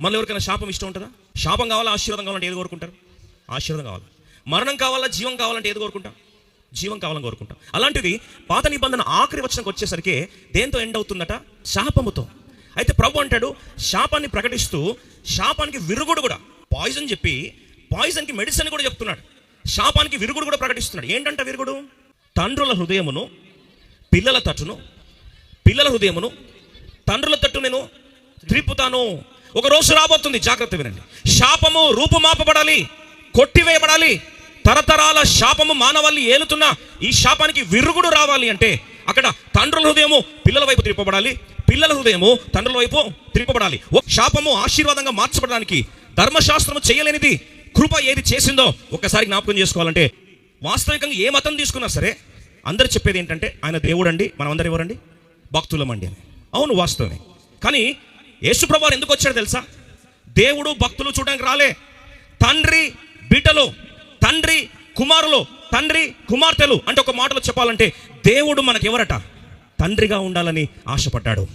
మళ్ళీ ఎవరికైనా శాపం ఇష్టం ఉంటుందా? శాపం కావాలా ఆశీర్వాదం కావాలంటే ఏది కోరుకుంటారు? ఆశీర్వాదం కావాలి. మరణం కావాలా జీవం కావాలంటే ఏది కోరుకుంటాం? జీవం కావాలని కోరుకుంటాం. అలాంటిది పాత నిబంధన ఆఖరి వచ్చినకు వచ్చేసరికి దేంతో ఎండ్ అవుతుందట? శాపముతో. అయితే ప్రభు అంటాడు శాపాన్ని ప్రకటిస్తూ శాపానికి విరుగుడు కూడా పాయిజన్ చెప్పి పాయిజన్కి మెడిసిన్ కూడా చెప్తున్నాడు. శాపానికి విరుగుడు కూడా ప్రకటిస్తున్నాడు. ఏంటంట విరుగుడు? తండ్రుల హృదయమును పిల్లల తట్టును పిల్లల హృదయమును తండ్రుల తట్టు నేను త్రిప్పుతాను ఒక రోజు రాబోతుంది. జాగ్రత్త వినండి. శాపము రూపుమాపబడాలి కొట్టివేయబడాలి తరతరాల శాపము మానవాళి ఏలుతున్న ఈ శాపానికి విరుగుడు రావాలి అంటే అక్కడ తండ్రుల హృదయము పిల్లల వైపు తిప్పబడాలి పిల్లల హృదయము తండ్రుల వైపు తిప్పబడాలి. ఒక శాపము ఆశీర్వాదంగా మార్చబడడానికి ధర్మశాస్త్రము చేయలేనిది కృప ఏది చేసిందో ఒక్కసారి జ్ఞాపకం చేసుకోవాలంటే వాస్తవికంగా ఏ మతం తీసుకున్నా సరే అందరు చెప్పేది ఏంటంటే ఆయన దేవుడండి మనం అందరు ఎవరండి? భక్తులమండి అని. అవును వాస్తవమే. కానీ యేసుప్రభు ఎందుకు వచ్చాడు తెలుసా? దేవుడు భక్తులు చూడడానికి రాలే. తండ్రి బిడ్డలు తండ్రి కుమారులు తండ్రి కుమార్తెలు అంటే ఒక మాటలో చెప్పాలంటే దేవుడు మనకి ఎవరట? తండ్రిగా ఉండాలని ఆశపడ్డాడు.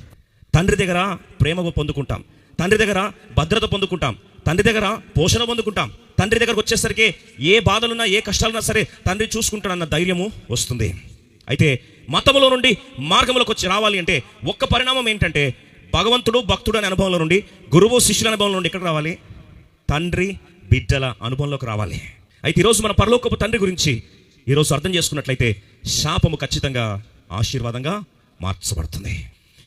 తండ్రి దగ్గర ప్రేమ పొందుకుంటాం. తండ్రి దగ్గర భద్రత పొందుకుంటాం. తండ్రి దగ్గర పోషణ పొందుకుంటాం. తండ్రి దగ్గరకు వచ్చేసరికి ఏ బాధలున్నా ఏ కష్టాలున్నా సరే తండ్రి చూసుకుంటాడన్న ధైర్యము వస్తుంది. అయితే మతములో నుండి మార్గంలోకి వచ్చి రావాలి అంటే ఒక్క పరిణామం ఏంటంటే భగవంతుడు భక్తుడు అనే అనుభవంలో నుండి గురువు శిష్యుల అనుభవంలో నుండి ఎక్కడ రావాలి? తండ్రి బిడ్డల అనుభవంలోకి రావాలి. అయితే ఈరోజు మన పరలోకపు తండ్రి గురించి ఈరోజు అర్థం చేసుకున్నట్లయితే శాపము ఖచ్చితంగా ఆశీర్వాదంగా మార్చబడుతుంది.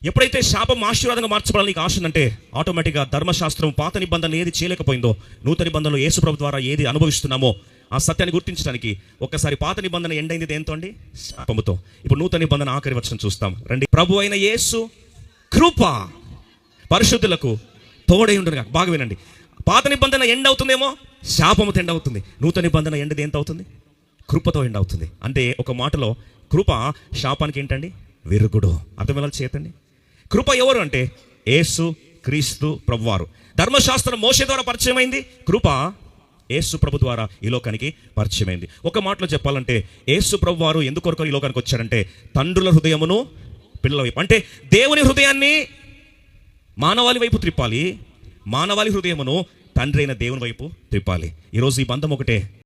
ఎప్పుడైతే శాపం ఆశీర్వాదంగా మార్చబడాలి నీకు ఆశ ఉందంటే ఆటోమేటిక్గా ధర్మశాస్త్రం పాత నిబంధనలు ఏది చేయలేకపోయిందో నూతన నిబంధనలు యేసుప్రభు ద్వారా ఏది అనుభవిస్తున్నామో ఆ సత్యాన్ని గుర్తించడానికి ఒక్కసారి పాత నిబంధన ఎండైంది దేంతో అండి? శాపముతో. ఇప్పుడు నూతన నిబంధన ఆఖరి వచ్చిన చూస్తాం. రండి. ప్రభు అయిన యేసు కృప. పరిశుద్ధులకు తోడై ఉండగా బాగా వినండి. పాత నిబంధన ఎండ్ అవుతుందేమో? శాపముతో ఎండ్ అవుతుంది. నూతన నిబంధన ఎండ్ ఎంత అవుతుంది? కృపతో ఎండ్ అవుతుంది. అంటే ఒక మాటలో కృప శాపానికి ఏంటండి? విరుగుడు. అర్థమేలా చేతండి కృప ఎవరు అంటే? ఏసు క్రీస్తు ప్రభువారు. ధర్మశాస్త్రం మోసే ద్వారా పరిచయమైంది. కృప ఏసు ప్రభు ద్వారా ఈ లోకానికి పరిచయమైంది. ఒక మాటలో చెప్పాలంటే ఏసు ప్రభు వారు ఎందుకొరకు ఈ లోకానికి వచ్చారంటే తండ్రుల హృదయమును పిల్లల వైపు అంటే దేవుని హృదయాన్ని మానవాళి వైపు త్రిప్పాలి. మానవాళి హృదయమును తండ్రి అయిన దేవుని వైపు త్రిప్పాలి. ఈరోజు ఈ బంధం ఒకటే.